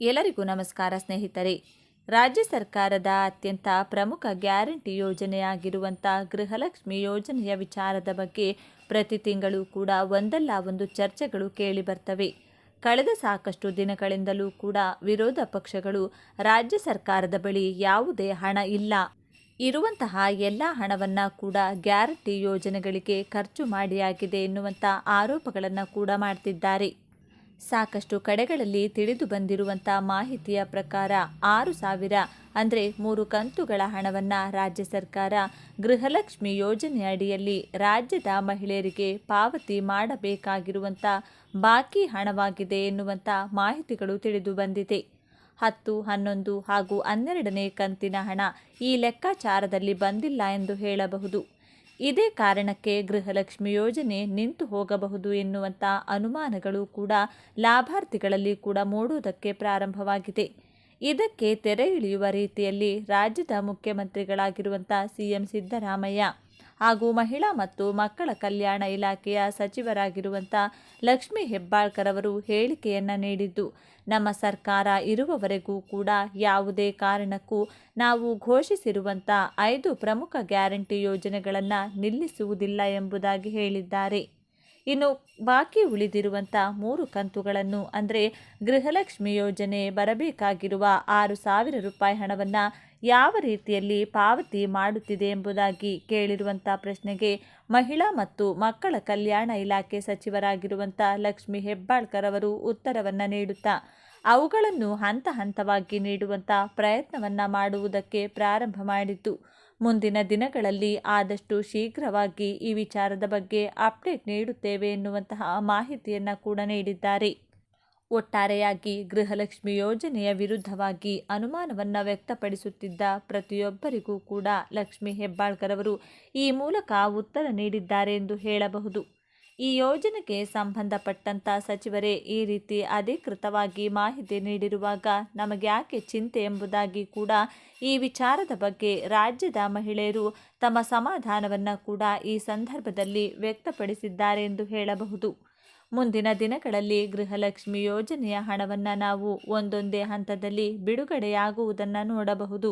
ಎಲ್ಲರಿಗೂ ನಮಸ್ಕಾರ ಸ್ನೇಹಿತರೆ. ರಾಜ್ಯ ಸರ್ಕಾರದ ಅತ್ಯಂತ ಪ್ರಮುಖ ಗ್ಯಾರಂಟಿ ಯೋಜನೆಯಾಗಿರುವಂಥ ಗೃಹಲಕ್ಷ್ಮಿ ಯೋಜನೆಯ ವಿಚಾರದ ಬಗ್ಗೆ ಪ್ರತಿ ತಿಂಗಳು ಕೂಡ ಒಂದಲ್ಲ ಒಂದು ಚರ್ಚೆಗಳು ಕೇಳಿ ಬರ್ತವೆ. ಕಳೆದ ಸಾಕಷ್ಟು ದಿನಗಳಿಂದಲೂ ಕೂಡ ವಿರೋಧ ಪಕ್ಷಗಳು ರಾಜ್ಯ ಸರ್ಕಾರದ ಬಳಿ ಯಾವುದೇ ಹಣ ಇಲ್ಲ. ಇರುವಂತಹ ಎಲ್ಲ ಹಣವನ್ನು ಕೂಡ ಗ್ಯಾರಂಟಿ ಯೋಜನೆಗಳಿಗೆ ಖರ್ಚು ಮಾಡಿಯಾಗಿದೆ ಎನ್ನುವಂಥ ಆರೋಪಗಳನ್ನು ಕೂಡ ಮಾಡ್ತಿದ್ದಾರೆ. ಸಾಕಷ್ಟು ಕಡೆಗಳಲ್ಲಿ ತಿಳಿದು ಬಂದಿರುವಂಥ ಮಾಹಿತಿಯ ಪ್ರಕಾರ ಆರು ಸಾವಿರ, ಅಂದರೆ ಮೂರು ಕಂತುಗಳ ಹಣವನ್ನು ರಾಜ್ಯ ಸರ್ಕಾರ ಗೃಹಲಕ್ಷ್ಮಿ ಯೋಜನೆ ಅಡಿಯಲ್ಲಿ ರಾಜ್ಯದ ಮಹಿಳೆಯರಿಗೆ ಪಾವತಿ ಮಾಡಬೇಕಾಗಿರುವಂಥ ಬಾಕಿ ಹಣವಾಗಿದೆ ಎನ್ನುವಂಥ ಮಾಹಿತಿಗಳು ತಿಳಿದು ಬಂದಿದೆ. ಹತ್ತು, ಹನ್ನೊಂದು ಹಾಗೂ ಹನ್ನೆರಡನೇ ಕಂತಿನ ಹಣ ಈ ಲೆಕ್ಕಾಚಾರದಲ್ಲಿ ಬಂದಿಲ್ಲ ಎಂದು ಹೇಳಬಹುದು. ಇದೇ ಕಾರಣಕ್ಕೆ ಗೃಹಲಕ್ಷ್ಮಿ ಯೋಜನೆ ನಿಂತು ಹೋಗಬಹುದು ಎನ್ನುವಂಥ ಅನುಮಾನಗಳು ಕೂಡ ಲಾಭಾರ್ಥಿಗಳಲ್ಲಿ ಕೂಡ ಮೂಡುವುದಕ್ಕೆ ಪ್ರಾರಂಭವಾಗಿದೆ. ಇದಕ್ಕೆ ತೆರೆ ಇಳಿಯುವ ರೀತಿಯಲ್ಲಿ ರಾಜ್ಯದ ಮುಖ್ಯಮಂತ್ರಿಗಳಾಗಿರುವಂಥ ಸಿಎಂ ಸಿದ್ದರಾಮಯ್ಯ ಹಾಗೂ ಮಹಿಳಾ ಮತ್ತು ಮಕ್ಕಳ ಕಲ್ಯಾಣ ಇಲಾಖೆಯ ಸಚಿವರಾಗಿರುವಂಥ ಲಕ್ಷ್ಮಿ ಹೆಬ್ಬಾಳ್ಕರ್ ಅವರು ಹೇಳಿಕೆಯನ್ನು ನೀಡಿದ್ದು, ನಮ್ಮ ಸರ್ಕಾರ ಇರುವವರೆಗೂ ಕೂಡ ಯಾವುದೇ ಕಾರಣಕ್ಕೂ ನಾವು ಘೋಷಿಸಿರುವಂಥ ಐದು ಪ್ರಮುಖ ಗ್ಯಾರಂಟಿ ಯೋಜನೆಗಳನ್ನು ನಿಲ್ಲಿಸುವುದಿಲ್ಲ ಎಂಬುದಾಗಿ ಹೇಳಿದ್ದಾರೆ. ಇನ್ನು ಬಾಕಿ ಉಳಿದಿರುವಂಥ ಮೂರು ಕಂತುಗಳನ್ನು ಅಂದರೆ ಗೃಹಲಕ್ಷ್ಮಿ ಯೋಜನೆ ಬರಬೇಕಾಗಿರುವ ಆರು ಸಾವಿರ ರೂಪಾಯಿ ಹಣವನ್ನು ಯಾವ ರೀತಿಯಲ್ಲಿ ಪಾವತಿ ಮಾಡುತ್ತಿದೆ ಎಂಬುದಾಗಿ ಕೇಳಿರುವಂಥ ಪ್ರಶ್ನೆಗೆ ಮಹಿಳಾ ಮತ್ತು ಮಕ್ಕಳ ಕಲ್ಯಾಣ ಇಲಾಖೆ ಸಚಿವರಾಗಿರುವಂಥ ಲಕ್ಷ್ಮಿ ಹೆಬ್ಬಾಳ್ಕರ್ ಅವರು ಉತ್ತರವನ್ನು ನೀಡುತ್ತಾ, ಅವುಗಳನ್ನು ಹಂತ ಹಂತವಾಗಿ ನೀಡುವಂಥ ಪ್ರಯತ್ನವನ್ನು ಮಾಡುವುದಕ್ಕೆ ಪ್ರಾರಂಭ ಮಾಡಿತು ಮುಂದಿನ ದಿನಗಳಲ್ಲಿ ಆದಷ್ಟು ಶೀಘ್ರವಾಗಿ ಈ ವಿಚಾರದ ಬಗ್ಗೆ ಅಪ್ಡೇಟ್ ನೀಡುತ್ತೇವೆ ಎನ್ನುವಂತಹ ಮಾಹಿತಿಯನ್ನು ಕೂಡ ನೀಡಿದ್ದಾರೆ. ಒಟ್ಟಾರೆಯಾಗಿ ಗೃಹಲಕ್ಷ್ಮಿ ಯೋಜನೆಯ ವಿರುದ್ಧವಾಗಿ ಅನುಮಾನವನ್ನು ವ್ಯಕ್ತಪಡಿಸುತ್ತಿದ್ದ ಪ್ರತಿಯೊಬ್ಬರಿಗೂ ಕೂಡ ಲಕ್ಷ್ಮಿ ಹೆಬ್ಬಾಳ್ಕರ್ ಅವರು ಈ ಮೂಲಕ ಉತ್ತರ ನೀಡಿದ್ದಾರೆ ಎಂದು ಹೇಳಬಹುದು. ಈ ಯೋಜನೆಗೆ ಸಂಬಂಧಪಟ್ಟಂಥ ಸಚಿವರೇ ಈ ರೀತಿ ಅಧಿಕೃತವಾಗಿ ಮಾಹಿತಿ ನೀಡಿರುವಾಗ ನಮಗೆ ಯಾಕೆ ಚಿಂತೆ ಎಂಬುದಾಗಿ ಕೂಡ ಈ ವಿಚಾರದ ಬಗ್ಗೆ ರಾಜ್ಯದ ಮಹಿಳೆಯರು ತಮ್ಮ ಸಮಾಧಾನವನ್ನು ಕೂಡ ಈ ಸಂದರ್ಭದಲ್ಲಿ ವ್ಯಕ್ತಪಡಿಸಿದ್ದಾರೆ ಎಂದು ಹೇಳಬಹುದು. ಮುಂದಿನ ದಿನಗಳಲ್ಲಿ ಗೃಹಲಕ್ಷ್ಮಿ ಯೋಜನೆಯ ಹಣವನ್ನು ನಾವು ಒಂದೊಂದೇ ಹಂತದಲ್ಲಿ ಬಿಡುಗಡೆಯಾಗುವುದನ್ನು ನೋಡಬಹುದು.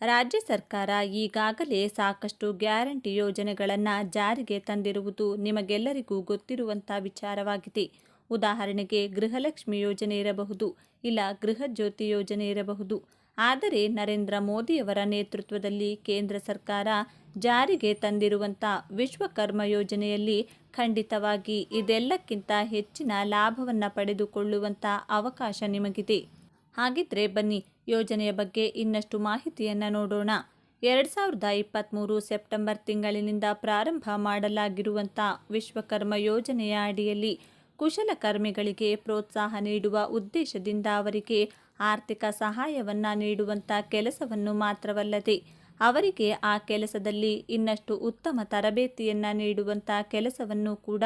ರಾಜ್ಯ ಸರ್ಕಾರ ಈಗಾಗಲೇ ಸಾಕಷ್ಟು ಗ್ಯಾರಂಟಿ ಯೋಜನೆಗಳನ್ನು ಜಾರಿಗೆ ತಂದಿರುವುದು ನಿಮಗೆಲ್ಲರಿಗೂ ಗೊತ್ತಿರುವಂಥ ವಿಚಾರವಾಗಿದೆ. ಉದಾಹರಣೆಗೆ ಗೃಹಲಕ್ಷ್ಮಿ ಯೋಜನೆ ಇರಬಹುದು, ಇಲ್ಲ ಗೃಹ ಜ್ಯೋತಿ ಯೋಜನೆ ಇರಬಹುದು. ಆದರೆ ನರೇಂದ್ರ ಮೋದಿಯವರ ನೇತೃತ್ವದಲ್ಲಿ ಕೇಂದ್ರ ಸರ್ಕಾರ ಜಾರಿಗೆ ತಂದಿರುವಂಥ ವಿಶ್ವಕರ್ಮ ಯೋಜನೆಯಲ್ಲಿ ಖಂಡಿತವಾಗಿ ಇದೆಲ್ಲಕ್ಕಿಂತ ಹೆಚ್ಚಿನ ಲಾಭವನ್ನು ಪಡೆದುಕೊಳ್ಳುವಂಥ ಅವಕಾಶ ನಿಮಗಿದೆ. ಹಾಗಿದ್ರೆ ಬನ್ನಿ, ಯೋಜನೆಯ ಬಗ್ಗೆ ಇನ್ನಷ್ಟು ಮಾಹಿತಿಯನ್ನು ನೋಡೋಣ. ಎರಡು ಸಾವಿರದ ಇಪ್ಪತ್ತ್ಮೂರು ಸೆಪ್ಟೆಂಬರ್ ತಿಂಗಳಿನಿಂದ ಪ್ರಾರಂಭ ಮಾಡಲಾಗಿರುವಂಥ ವಿಶ್ವಕರ್ಮ ಯೋಜನೆಯ ಅಡಿಯಲ್ಲಿ ಕುಶಲಕರ್ಮಿಗಳಿಗೆ ಪ್ರೋತ್ಸಾಹ ನೀಡುವ ಉದ್ದೇಶದಿಂದ ಅವರಿಗೆ ಆರ್ಥಿಕ ಸಹಾಯವನ್ನು ನೀಡುವಂಥ ಕೆಲಸವನ್ನು ಮಾತ್ರವಲ್ಲದೆ ಅವರಿಗೆ ಆ ಕೆಲಸದಲ್ಲಿ ಇನ್ನಷ್ಟು ಉತ್ತಮ ತರಬೇತಿಯನ್ನು ನೀಡುವಂಥ ಕೆಲಸವನ್ನು ಕೂಡ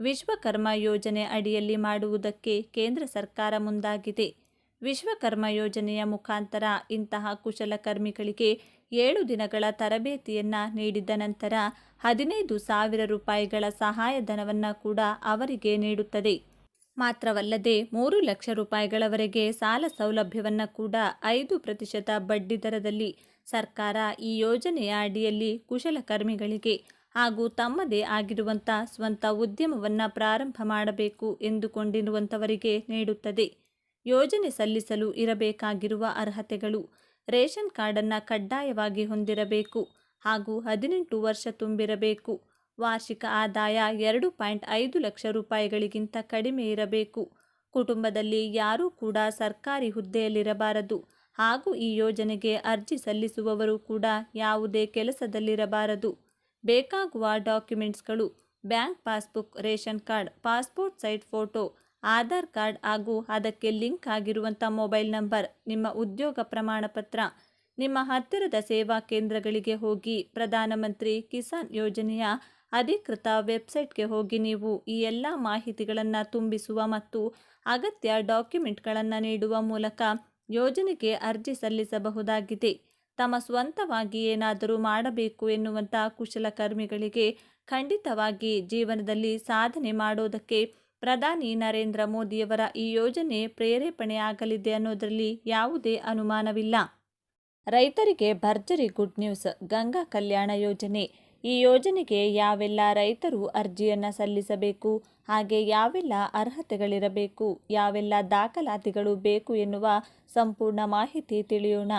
ವಿಶ್ವಕರ್ಮ ಯೋಜನೆ ಅಡಿಯಲ್ಲಿ ಮಾಡುವುದಕ್ಕೆ ಕೇಂದ್ರ ಸರ್ಕಾರ ಮುಂದಾಗಿದೆ. ವಿಶ್ವಕರ್ಮ ಯೋಜನೆಯ ಮುಖಾಂತರ ಇಂತಹ ಕುಶಲಕರ್ಮಿಗಳಿಗೆ ಏಳು ದಿನಗಳ ತರಬೇತಿಯನ್ನು ನೀಡಿದ ನಂತರ ಹದಿನೈದು ಸಾವಿರ ರೂಪಾಯಿಗಳ ಸಹಾಯಧನವನ್ನು ಕೂಡ ಅವರಿಗೆ ನೀಡುತ್ತದೆ. ಮಾತ್ರವಲ್ಲದೆ ಮೂರು ಲಕ್ಷ ರೂಪಾಯಿಗಳವರೆಗೆ ಸಾಲ ಸೌಲಭ್ಯವನ್ನು ಕೂಡ ಐದು ಪ್ರತಿಶತ ಬಡ್ಡಿ ದರದಲ್ಲಿ ಸರ್ಕಾರ ಈ ಯೋಜನೆಯ ಅಡಿಯಲ್ಲಿ ಕುಶಲಕರ್ಮಿಗಳಿಗೆ ಹಾಗೂ ತಮ್ಮದೇ ಆಗಿರುವಂಥ ಸ್ವಂತ ಉದ್ಯಮವನ್ನು ಪ್ರಾರಂಭ ಮಾಡಬೇಕು ಎಂದುಕೊಂಡಿರುವಂಥವರಿಗೆ ನೀಡುತ್ತದೆ. ಯೋಜನೆ ಸಲ್ಲಿಸಲು ಇರಬೇಕಾಗಿರುವ ಅರ್ಹತೆಗಳು ರೇಷನ್ ಕಾರ್ಡನ್ನು ಕಡ್ಡಾಯವಾಗಿ ಹೊಂದಿರಬೇಕು ಹಾಗೂ ಹದಿನೆಂಟು ವರ್ಷ ತುಂಬಿರಬೇಕು. ವಾರ್ಷಿಕ ಆದಾಯ ಎರಡು ಪಾಯಿಂಟ್ ಐದು ಲಕ್ಷ ರೂಪಾಯಿಗಳಿಗಿಂತ ಕಡಿಮೆ ಇರಬೇಕು. ಕುಟುಂಬದಲ್ಲಿ ಯಾರೂ ಕೂಡ ಸರ್ಕಾರಿ ಹುದ್ದೆಯಲ್ಲಿರಬಾರದು. ಹಾಗೂ ಈ ಯೋಜನೆಗೆ ಅರ್ಜಿ ಸಲ್ಲಿಸುವವರು ಕೂಡ ಯಾವುದೇ ಕೆಲಸದಲ್ಲಿರಬಾರದು. ಬೇಕಾಗುವ ಡಾಕ್ಯುಮೆಂಟ್ಸ್ಗಳು, bank passbook, ration card, passport size photo, Aadhaar card ಹಾಗೂ ಅದಕ್ಕೆ ಲಿಂಕ್ ಆಗಿರುವಂಥ ಮೊಬೈಲ್ ನಂಬರ್, ನಿಮ್ಮ ಉದ್ಯೋಗ ಪ್ರಮಾಣ ಪತ್ರ ನಿಮ್ಮ ಹತ್ತಿರದ ಸೇವಾ ಕೇಂದ್ರಗಳಿಗೆ ಹೋಗಿ ಪ್ರಧಾನಮಂತ್ರಿ ಕಿಸಾನ್ ಯೋಜನೆಯ ಅಧಿಕೃತ ವೆಬ್ಸೈಟ್ಗೆ ಹೋಗಿ ನೀವು ಈ ಎಲ್ಲ ಮಾಹಿತಿಗಳನ್ನು ತುಂಬಿಸುವ ಮತ್ತು ಅಗತ್ಯ ಡಾಕ್ಯುಮೆಂಟ್ಗಳನ್ನು ನೀಡುವ ಮೂಲಕ ಯೋಜನೆಗೆ ಅರ್ಜಿ ಸಲ್ಲಿಸಬಹುದಾಗಿದೆ. ತಮ್ಮ ಸ್ವಂತವಾಗಿ ಏನಾದರೂ ಮಾಡಬೇಕು ಎನ್ನುವಂಥ ಕುಶಲಕರ್ಮಿಗಳಿಗೆ ಖಂಡಿತವಾಗಿ ಜೀವನದಲ್ಲಿ ಸಾಧನೆ ಮಾಡೋದಕ್ಕೆ ಪ್ರಧಾನಿ ನರೇಂದ್ರ ಮೋದಿಯವರ ಈ ಯೋಜನೆ ಪ್ರೇರೇಪಣೆಯಾಗಲಿದೆ ಅನ್ನೋದರಲ್ಲಿ ಯಾವುದೇ ಅನುಮಾನವಿಲ್ಲ. ರೈತರಿಗೆ ಭರ್ಜರಿ ಗುಡ್ ನ್ಯೂಸ್, ಗಂಗಾ ಕಲ್ಯಾಣ ಯೋಜನೆ ಈ ಯೋಜನೆಗೆ ಯಾವೆಲ್ಲ ರೈತರು ಅರ್ಜಿಯನ್ನು ಸಲ್ಲಿಸಬೇಕು, ಹಾಗೆ ಯಾವೆಲ್ಲ ಅರ್ಹತೆಗಳಿರಬೇಕು, ಯಾವೆಲ್ಲ ದಾಖಲಾತಿಗಳು ಬೇಕು ಎನ್ನುವ ಸಂಪೂರ್ಣ ಮಾಹಿತಿ ತಿಳಿಯೋಣ.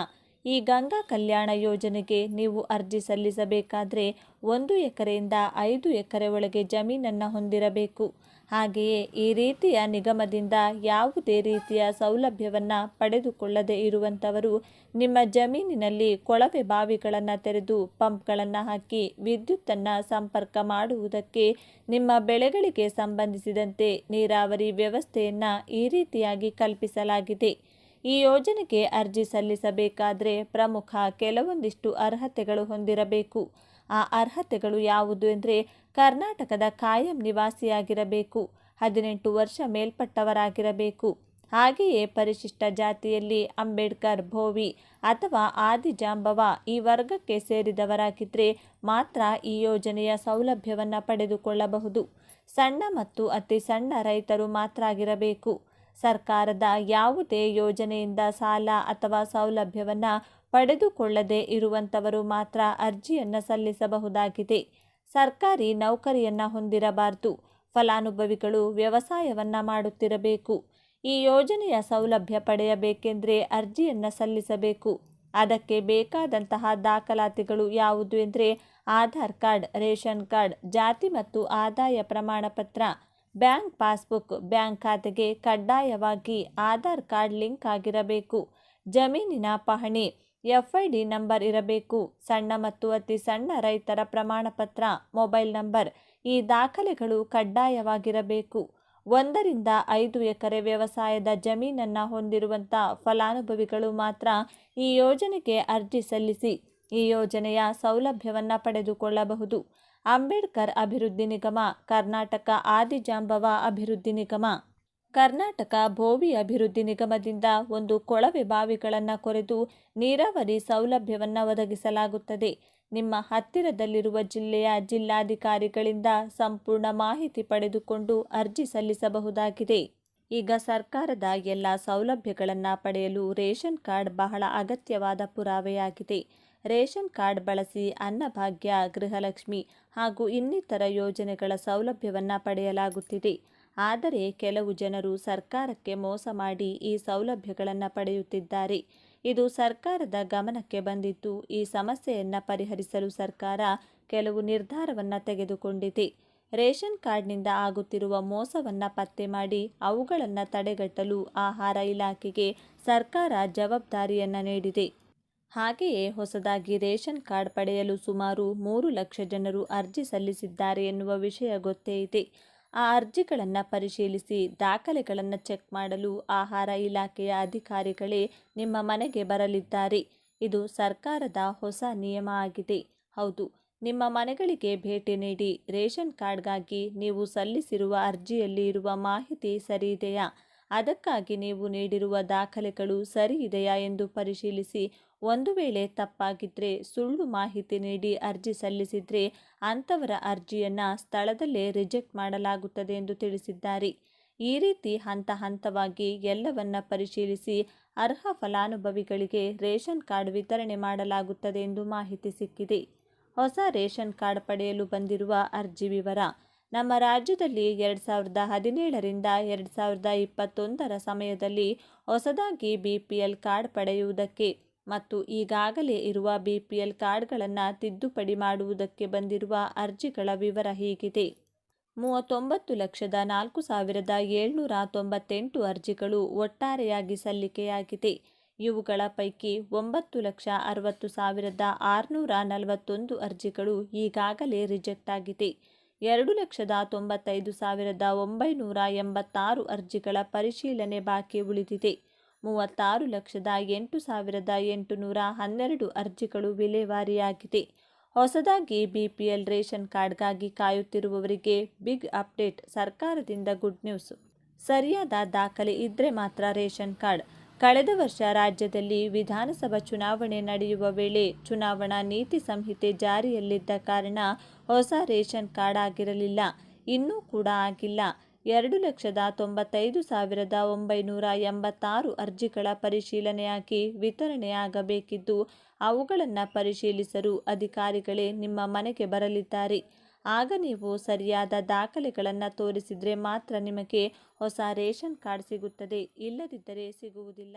ಈ ಗಂಗಾ ಕಲ್ಯಾಣ ಯೋಜನೆಗೆ ನೀವು ಅರ್ಜಿ ಸಲ್ಲಿಸಬೇಕಾದರೆ ಒಂದು ಎಕರೆಯಿಂದ ಐದು ಎಕರೆ ಒಳಗೆ ಜಮೀನನ್ನು ಹೊಂದಿರಬೇಕು. ಹಾಗೆಯೇ ಈ ರೀತಿಯ ನಿಗಮದಿಂದ ಯಾವುದೇ ರೀತಿಯ ಸೌಲಭ್ಯವನ್ನು ಪಡೆದುಕೊಳ್ಳದೆ ಇರುವಂಥವರು ನಿಮ್ಮ ಜಮೀನಿನಲ್ಲಿ ಕೊಳವೆ ಬಾವಿಗಳನ್ನು ತೆರೆದು ಪಂಪ್ಗಳನ್ನು ಹಾಕಿ ವಿದ್ಯುತ್ತನ್ನು ಸಂಪರ್ಕ ಮಾಡುವುದಕ್ಕೆ ನಿಮ್ಮ ಬೆಳೆಗಳಿಗೆ ಸಂಬಂಧಿಸಿದಂತೆ ನೀರಾವರಿ ವ್ಯವಸ್ಥೆಯನ್ನು ಈ ರೀತಿಯಾಗಿ ಕಲ್ಪಿಸಲಾಗಿದೆ. ಈ ಯೋಜನೆಗೆ ಅರ್ಜಿ ಸಲ್ಲಿಸಬೇಕಾದರೆ ಪ್ರಮುಖ ಕೆಲವೊಂದಿಷ್ಟು ಅರ್ಹತೆಗಳು ಹೊಂದಿರಬೇಕು. ಆ ಅರ್ಹತೆಗಳು ಯಾವುದು ಎಂದರೆ ಕರ್ನಾಟಕದ ಕಾಯಂ ನಿವಾಸಿಯಾಗಿರಬೇಕು, ಹದಿನೆಂಟು ವರ್ಷ ಮೇಲ್ಪಟ್ಟವರಾಗಿರಬೇಕು. ಹಾಗೆಯೇ ಪರಿಶಿಷ್ಟ ಜಾತಿಯಲ್ಲಿ ಅಂಬೇಡ್ಕರ್ ಭೋವಿ ಅಥವಾ ಆದಿಜಾಂಬವ ಈ ವರ್ಗಕ್ಕೆ ಸೇರಿದವರಾಗಿದ್ದರೆ ಮಾತ್ರ ಈ ಯೋಜನೆಯ ಸೌಲಭ್ಯವನ್ನು ಪಡೆದುಕೊಳ್ಳಬಹುದು. ಸಣ್ಣ ಮತ್ತು ಅತಿ ಸಣ್ಣ ರೈತರು ಮಾತ್ರ ಆಗಿರಬೇಕು. ಸರ್ಕಾರದ ಯಾವುದೇ ಯೋಜನೆಯಿಂದ ಸಾಲ ಅಥವಾ ಸೌಲಭ್ಯವನ್ನು ಪಡೆದುಕೊಳ್ಳದೆ ಇರುವಂಥವರು ಮಾತ್ರ ಅರ್ಜಿಯನ್ನು ಸಲ್ಲಿಸಬಹುದಾಗಿದೆ. ಸರ್ಕಾರಿ ನೌಕರಿಯನ್ನು ಹೊಂದಿರಬಾರದು. ಫಲಾನುಭವಿಗಳು ವ್ಯವಸಾಯವನ್ನು ಮಾಡುತ್ತಿರಬೇಕು. ಈ ಯೋಜನೆಯ ಸೌಲಭ್ಯ ಪಡೆಯಬೇಕೆಂದರೆ ಅರ್ಜಿಯನ್ನು ಸಲ್ಲಿಸಬೇಕು. ಅದಕ್ಕೆ ಬೇಕಾದಂತಹ ದಾಖಲಾತಿಗಳು ಯಾವುದು ಎಂದರೆ ಆಧಾರ್ ಕಾರ್ಡ್, ರೇಷನ್ ಕಾರ್ಡ್, ಜಾತಿ ಮತ್ತು ಆದಾಯ ಪ್ರಮಾಣ ಪತ್ರ ಬ್ಯಾಂಕ್ ಪಾಸ್ಬುಕ್, ಬ್ಯಾಂಕ್ ಖಾತೆಗೆ ಕಡ್ಡಾಯವಾಗಿ ಆಧಾರ್ ಕಾರ್ಡ್ ಲಿಂಕ್ ಆಗಿರಬೇಕು. ಜಮೀನಿನ ಪಹಣಿ ಎಫ್ ಐ ಡಿ ನಂಬರ್ ಇರಬೇಕು. ಸಣ್ಣ ಮತ್ತು ಅತಿ ಸಣ್ಣ ರೈತರ ಪ್ರಮಾಣಪತ್ರ ಮೊಬೈಲ್ ನಂಬರ್ ಈ ದಾಖಲೆಗಳು ಕಡ್ಡಾಯವಾಗಿರಬೇಕು. ಒಂದರಿಂದ ಐದು ಎಕರೆ ವ್ಯವಸಾಯದ ಜಮೀನನ್ನು ಹೊಂದಿರುವಂಥ ಫಲಾನುಭವಿಗಳು ಮಾತ್ರ ಈ ಯೋಜನೆಗೆ ಅರ್ಜಿ ಸಲ್ಲಿಸಿ, ಈ ಯೋಜನೆಯ ಸೌಲಭ್ಯವನ್ನು ಪಡೆದುಕೊಳ್ಳಬಹುದು. ಅಂಬೇಡ್ಕರ್ ಅಭಿವೃದ್ಧಿ ನಿಗಮ, ಕರ್ನಾಟಕ ಆದಿಜಾಂಬವ ಅಭಿವೃದ್ಧಿ ನಿಗಮ. ಕರ್ನಾಟಕ ಭೋವಿ ಅಭಿವೃದ್ಧಿ ನಿಗಮದಿಂದ ಒಂದು ಕೊಳವೆ ಬಾವಿಗಳನ್ನು ಕೊರೆದು ನೀರಾವರಿ ಸೌಲಭ್ಯವನ್ನು ಒದಗಿಸಲಾಗುತ್ತದೆ. ನಿಮ್ಮ ಹತ್ತಿರದಲ್ಲಿರುವ ಜಿಲ್ಲೆಯ ಜಿಲ್ಲಾಧಿಕಾರಿಗಳಿಂದ ಸಂಪೂರ್ಣ ಮಾಹಿತಿ ಪಡೆದುಕೊಂಡು ಅರ್ಜಿ ಸಲ್ಲಿಸಬಹುದಾಗಿದೆ. ಈಗ ಸರ್ಕಾರದ ಎಲ್ಲ ಸೌಲಭ್ಯಗಳನ್ನು ಪಡೆಯಲು ರೇಷನ್ ಕಾರ್ಡ್ ಬಹಳ ಅಗತ್ಯವಾದ ಪುರಾವೆಯಾಗಿದೆ. ರೇಷನ್ ಕಾರ್ಡ್ ಬಳಸಿ ಅನ್ನಭಾಗ್ಯ, ಗೃಹಲಕ್ಷ್ಮಿ ಹಾಗೂ ಇನ್ನಿತರ ಯೋಜನೆಗಳ ಸೌಲಭ್ಯವನ್ನು ಪಡೆಯಲಾಗುತ್ತಿದೆ. ಆದರೆ ಕೆಲವು ಜನರು ಸರ್ಕಾರಕ್ಕೆ ಮೋಸ ಮಾಡಿ ಈ ಸೌಲಭ್ಯಗಳನ್ನು ಪಡೆಯುತ್ತಿದ್ದಾರೆ. ಇದು ಸರ್ಕಾರದ ಗಮನಕ್ಕೆ ಬಂದಿದ್ದು ಈ ಸಮಸ್ಯೆಯನ್ನು ಪರಿಹರಿಸಲು ಸರ್ಕಾರ ಕೆಲವು ನಿರ್ಧಾರವನ್ನು ತೆಗೆದುಕೊಂಡಿದೆ. ರೇಷನ್ ಕಾರ್ಡ್ನಿಂದ ಆಗುತ್ತಿರುವ ಮೋಸವನ್ನು ಪತ್ತೆ ಮಾಡಿ ಅವುಗಳನ್ನು ತಡೆಗಟ್ಟಲು ಆಹಾರ ಇಲಾಖೆಗೆ ಸರ್ಕಾರ ಜವಾಬ್ದಾರಿಯನ್ನು ನೀಡಿದೆ. ಹಾಗೆಯೇ ಹೊಸದಾಗಿ ರೇಷನ್ ಕಾರ್ಡ್ ಪಡೆಯಲು ಸುಮಾರು ಮೂರು ಲಕ್ಷ ಜನರು ಅರ್ಜಿ ಸಲ್ಲಿಸಿದ್ದಾರೆ ಎನ್ನುವ ವಿಷಯ ಗೊತ್ತೇ ಇದೆ. ಆ ಅರ್ಜಿಗಳನ್ನು ಪರಿಶೀಲಿಸಿ ದಾಖಲೆಗಳನ್ನು ಚೆಕ್ ಮಾಡಲು ಆಹಾರ ಇಲಾಖೆಯ ಅಧಿಕಾರಿಗಳೇ ನಿಮ್ಮ ಮನೆಗೆ ಬರಲಿದ್ದಾರೆ. ಇದು ಸರ್ಕಾರದ ಹೊಸ ನಿಯಮ ಆಗಿದೆ. ಹೌದು, ನಿಮ್ಮ ಮನೆಗಳಿಗೆ ಭೇಟಿ ನೀಡಿ ರೇಷನ್ ಕಾರ್ಡ್ಗಾಗಿ ನೀವು ಸಲ್ಲಿಸಿರುವ ಅರ್ಜಿಯಲ್ಲಿ ಇರುವ ಮಾಹಿತಿ ಸರಿಯಿದೆಯಾ ಅದಕ್ಕಾಗಿ ನೀವು ನೀಡಿರುವ ದಾಖಲೆಗಳು ಸರಿ ಇದೆಯಾ ಎಂದು ಪರಿಶೀಲಿಸಿ. ಒಂದು ವೇಳೆ ತಪ್ಪಾಗಿದ್ದರೆ ಸುಳ್ಳು ಮಾಹಿತಿ ನೀಡಿ ಅರ್ಜಿ ಸಲ್ಲಿಸಿದರೆ ಅಂಥವರ ಅರ್ಜಿಯನ್ನು ಸ್ಥಳದಲ್ಲೇ ರಿಜೆಕ್ಟ್ ಮಾಡಲಾಗುತ್ತದೆ ಎಂದು ತಿಳಿಸಿದ್ದಾರೆ. ಈ ರೀತಿ ಹಂತ ಹಂತವಾಗಿ ಎಲ್ಲವನ್ನ ಪರಿಶೀಲಿಸಿ ಅರ್ಹ ಫಲಾನುಭವಿಗಳಿಗೆ ರೇಷನ್ ಕಾರ್ಡ್ ವಿತರಣೆ ಮಾಡಲಾಗುತ್ತದೆ ಎಂದು ಮಾಹಿತಿ ಸಿಕ್ಕಿದೆ. ಹೊಸ ರೇಷನ್ ಕಾರ್ಡ್ ಪಡೆಯಲು ಬಂದಿರುವ ಅರ್ಜಿ ವಿವರ ನಮ್ಮ ರಾಜ್ಯದಲ್ಲಿ ಎರಡು ಸಾವಿರದ ಹದಿನೇಳರಿಂದ ಎರಡು ಸಾವಿರದ ಇಪ್ಪತ್ತೊಂದರ ಸಮಯದಲ್ಲಿ ಹೊಸದಾಗಿ ಬಿ ಪಿ ಎಲ್ ಕಾರ್ಡ್ ಪಡೆಯುವುದಕ್ಕೆ ಮತ್ತು ಈಗಾಗಲೇ ಇರುವ ಬಿ ಪಿ ಎಲ್ ಕಾರ್ಡ್ಗಳನ್ನು ತಿದ್ದುಪಡಿ ಮಾಡುವುದಕ್ಕೆ ಬಂದಿರುವ ಅರ್ಜಿಗಳ ವಿವರ ಹೀಗಿದೆ. ಮೂವತ್ತೊಂಬತ್ತು ಲಕ್ಷದ ನಾಲ್ಕು ಸಾವಿರದ ಏಳ್ನೂರ ತೊಂಬತ್ತೆಂಟು ಅರ್ಜಿಗಳು ಒಟ್ಟಾರೆಯಾಗಿ ಸಲ್ಲಿಕೆಯಾಗಿದೆ. ಇವುಗಳ ಪೈಕಿ ಒಂಬತ್ತು ಲಕ್ಷ ಅರವತ್ತು ಸಾವಿರದ ಆರುನೂರ ನಲವತ್ತೊಂದು ಅರ್ಜಿಗಳು ಈಗಾಗಲೇ ರಿಜೆಕ್ಟ್ ಆಗಿದೆ. ಎರಡು ಲಕ್ಷದ ತೊಂಬತ್ತೈದು ಸಾವಿರದ ಒಂಬೈನೂರ ಎಂಬತ್ತಾರು ಅರ್ಜಿಗಳ ಪರಿಶೀಲನೆ ಬಾಕಿ ಉಳಿದಿದೆ. ಮೂವತ್ತಾರು ಲಕ್ಷದ ಎಂಟು ಸಾವಿರದ ಎಂಟುನೂರ ಹನ್ನೆರಡು ಅರ್ಜಿಗಳು ವಿಲೇವಾರಿಯಾಗಿದೆ. ಹೊಸದಾಗಿ ಬಿಪಿಎಲ್ ರೇಷನ್ ಕಾರ್ಡ್ಗಾಗಿ ಕಾಯುತ್ತಿರುವವರಿಗೆ ಬಿಗ್ ಅಪ್ಡೇಟ್, ಸರ್ಕಾರದಿಂದ ಗುಡ್ ನ್ಯೂಸ್. ಸರಿಯಾದ ದಾಖಲೆ ಇದ್ದರೆ ಮಾತ್ರ ರೇಷನ್ ಕಾರ್ಡ್. ಕಳೆದ ವರ್ಷ ರಾಜ್ಯದಲ್ಲಿ ವಿಧಾನಸಭಾ ಚುನಾವಣೆ ನಡೆಯುವ ವೇಳೆ ಚುನಾವಣಾ ನೀತಿ ಸಂಹಿತೆ ಜಾರಿಯಲ್ಲಿದ್ದ ಕಾರಣ ಹೊಸ ರೇಷನ್ ಕಾರ್ಡ್ ಆಗಿರಲಿಲ್ಲ. ಇನ್ನೂ ಕೂಡ ಆಗಿಲ್ಲ. ಎರಡು ಲಕ್ಷದ ತೊಂಬತ್ತೈದು ಸಾವಿರದ ಒಂಬೈನೂರ ಎಂಬತ್ತಾರು ಅರ್ಜಿಗಳ ಪರಿಶೀಲನೆಯಾಗಿ ವಿತರಣೆಯಾಗಬೇಕಿದ್ದು, ಅವುಗಳನ್ನು ಪರಿಶೀಲಿಸಲು ಅಧಿಕಾರಿಗಳೇ ನಿಮ್ಮ ಮನೆಗೆ ಬರಲಿದ್ದಾರೆ. ಆಗ ನೀವು ಸರಿಯಾದ ದಾಖಲೆಗಳನ್ನು ತೋರಿಸಿದರೆ ಮಾತ್ರ ನಿಮಗೆ ಹೊಸ ರೇಷನ್ ಕಾರ್ಡ್ ಸಿಗುತ್ತದೆ. ಇಲ್ಲದಿದ್ದರೆ ಸಿಗುವುದಿಲ್ಲ.